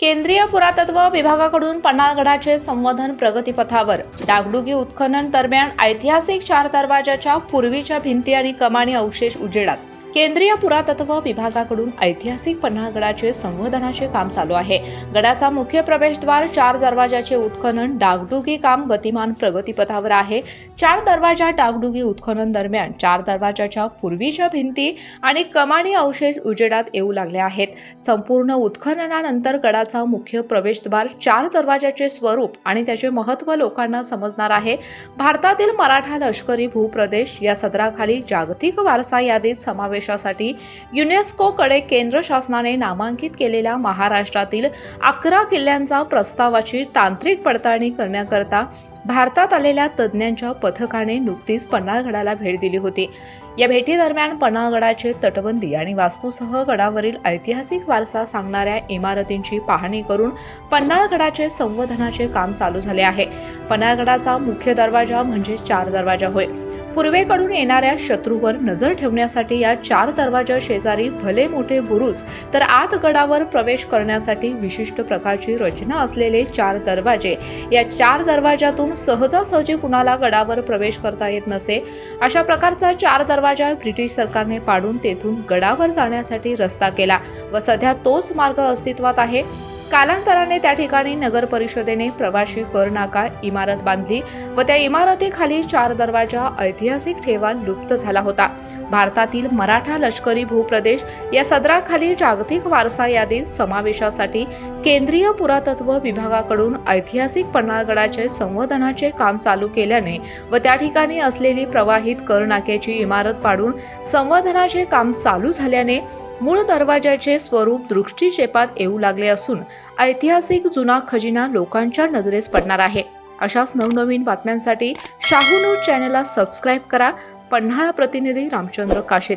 केंद्रीय पुरातत्व विभागाकडून पन्हाळगडाचे संवर्धन प्रगतीपथावर. डागडुगी उत्खनन दरम्यान ऐतिहासिक चार दरवाजाच्या पूर्वीच्या भिंती आणि कमानी अवशेष उजेडात. केंद्रीय पुरातत्व विभागाकडून ऐतिहासिक पन्हाळगडाचे संवर्धनाचे काम चालू आहे. गडाचा मुख्य प्रवेशद्वार चार दरवाजाचे उत्खनन डागडुगी काम गतिमान प्रगतीपथावर आहे. चार दरवाजा डागडुगी उत्खनन दरम्यान चार दरवाजाच्या पूर्वीच्या भिंती आणि कमानी अवशेष उजेडात येऊ लागले आहेत. संपूर्ण उत्खननानंतर गडाचा मुख्य प्रवेशद्वार चार दरवाजाचे स्वरूप आणि त्याचे महत्त्व लोकांना समजणार आहे. भारतातील मराठा लष्करी भूप्रदेश या सदराखाली जागतिक वारसा यादीत समावेश समावेशासाठी युनेस्कोकडे केंद्र शासनाने नामांकित केलेल्या महाराष्ट्रातील अकरा किल्ल्यांचा प्रस्तावाची तांत्रिक पडताळणी करण्याकरता भारतात आलेल्या तज्ज्ञांच्या पथकाने नुकतीच पन्हाळगडाला भेट दिली होती. या भेटीदरम्यान पन्हाळगडाचे तटबंदी आणि वास्तूसह गडावरील ऐतिहासिक वारसा सांगणाऱ्या इमारतींची पाहणी करून पन्हाळगडाचे संवर्धनाचे काम चालू झाले आहे. पन्हाळगडाचा मुख्य दरवाजा म्हणजे चार दरवाजा होय. पूर्वेकडून येणाऱ्या शत्रूवर नजर ठेवण्यासाठी या चार दरवाजा शेजारी भले मोठे बुरुज तर आत गडावर प्रवेश करण्यासाठी विशिष्ट प्रकारची रचना असलेले चार दरवाजे. या चार दरवाजातून सहजासहजी कुणाला गडावर प्रवेश करता येत नसे? अशा प्रकारचा चार दरवाजा ब्रिटिश सरकारने पाडून तेथून गडावर जाण्यासाठी रस्ता केला व सध्या तोच मार्ग अस्तित्वात आहे. कालांतराने त्या ठिकाणी नगर परिषदेने प्रवाशी कर नाका इमारत बांधली व त्या इमारतीखाली चार दरवाजा ऐतिहासिक ठेवा लुप्त झाला होता. भारतातील मराठा लष्करी भूप्रदेश या सदराखाली जागतिक वारसा यादीत समावेशासाठी केंद्रीय पुरातत्व विभागाकडून ऐतिहासिक पन्हाळगडाचे संवर्धनाचे काम चालू केल्याने व त्या ठिकाणी असलेली प्रवाहित कर नाक्याची इमारत पाडून संवर्धनाचे काम चालू झाल्याने मूळ दरवाजाचे स्वरूप दृष्टीक्षेपात येऊ लागले असून ऐतिहासिक जुना खजिना लोकांच्या नजरेस पडणार आहे. अशाच नवनवीन बातम्यांसाठी शाहू न्यूज चॅनलला सबस्क्राईब करा. पन्हाळा प्रतिनिधी रामचंद्र काशीत